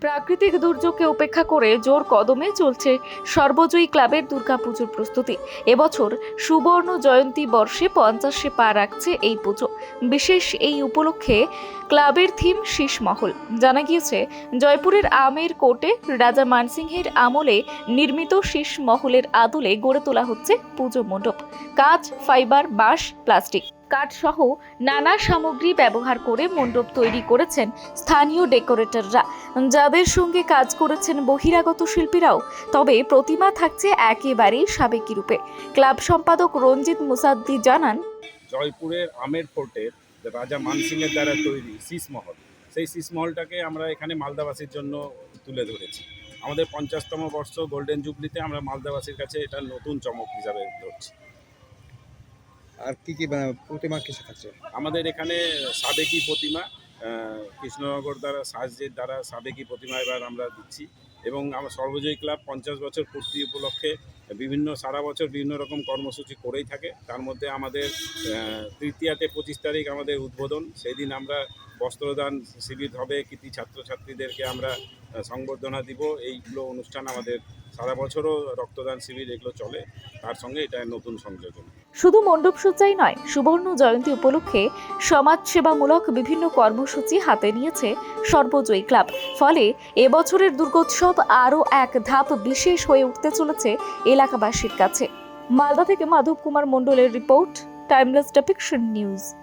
প্রাকৃতিক দুর্যোগকে উপেক্ষা করে জোর কদমে চলছে সর্বজয়ী ক্লাবের দুর্গাপুজোর প্রস্তুতি। এবছর সুবর্ণ জয়ন্তী বর্ষে পঞ্চাশে পা রাখছে এই পুজো। বিশেষ এই উপলক্ষে ক্লাবের থিম শীষমহল। জানা গিয়েছে, জয়পুরের আমের কোটে রাজা মানসিংহের আমলে নির্মিত শীষ মহলের আদলে গড়ে তোলা হচ্ছে পুজো মণ্ডপ। কাঁচ, ফাইবার, বাঁশ, প্লাস্টিক। কাঠসহ নানা সামগ্রী ব্যবহার করে মণ্ডপ তৈরি করেছেন স্থানীয় ডেকোরেটররা। যাদের সঙ্গে কাজ করেছেন বহিরাগত শিল্পীরাও, তবে প্রতিমা থাকছে একেবারেই সাবেকি রূপে। ক্লাব সম্পাদক রঞ্জিত মুসাদ্দি জানান, জয়পুরের আমের ফোর্টের রাজা মানসিংয়ের দ্বারা তৈরি শীষমহল সেই শীষমহলটাকে আমরা এখানে মালদাবাসীর জন্য তুলে ধরেছি। আমাদের পঞ্চাশতম বর্ষ গোল্ডেন জুবলিতে আমরা মালদাবাসীর কাছে এটা নতুন চমক হিসাবে ধরছি। আর কি কি মানে, প্রতিমা কিসে থাকছে? আমাদের এখানে সাবেকি প্রতিমা কৃষ্ণনগর দ্বারা সাহায্যের দ্বারা সাবেকি প্রতিমা এবার আমরা দিচ্ছি। এবং আমার সর্বজয়ী ক্লাব পঞ্চাশ বছর পূর্তি উপলক্ষে বিভিন্ন সারা বছর বিভিন্ন রকম কর্মসূচি করেই থাকে। তার মধ্যে আমাদের তৃতীয়াতে পঁচিশ তারিখ আমাদের উদ্বোধন। সেই দিন আমরা বস্ত্রদান শিবির হবে। কৃতি ছাত্রছাত্রীদেরকে আমরা সংবর্ধনা দিব। এইগুলো অনুষ্ঠান আমাদের সারা বছরও রক্তদান শিবির এগুলো চলে, তার সঙ্গে এটা নতুন সংযোজন। শুধু মণ্ডপসজ্জাই নয়, সুবর্ণ জয়ন্তী উপলক্ষে সমাজসেবামূলক বিভিন্ন কর্মসূচি হাতে নিয়েছে সর্বজয়ী ক্লাব। ফলে এবছরের দুর্গোৎসব আরও এক ধাপ বিশেষ হয়ে উঠতে চলেছে এলাকাবাসীর কাছে। মালদা থেকে মাধব কুমার মণ্ডলের রিপোর্ট, টাইমলেস ডেপিকশন নিউজ।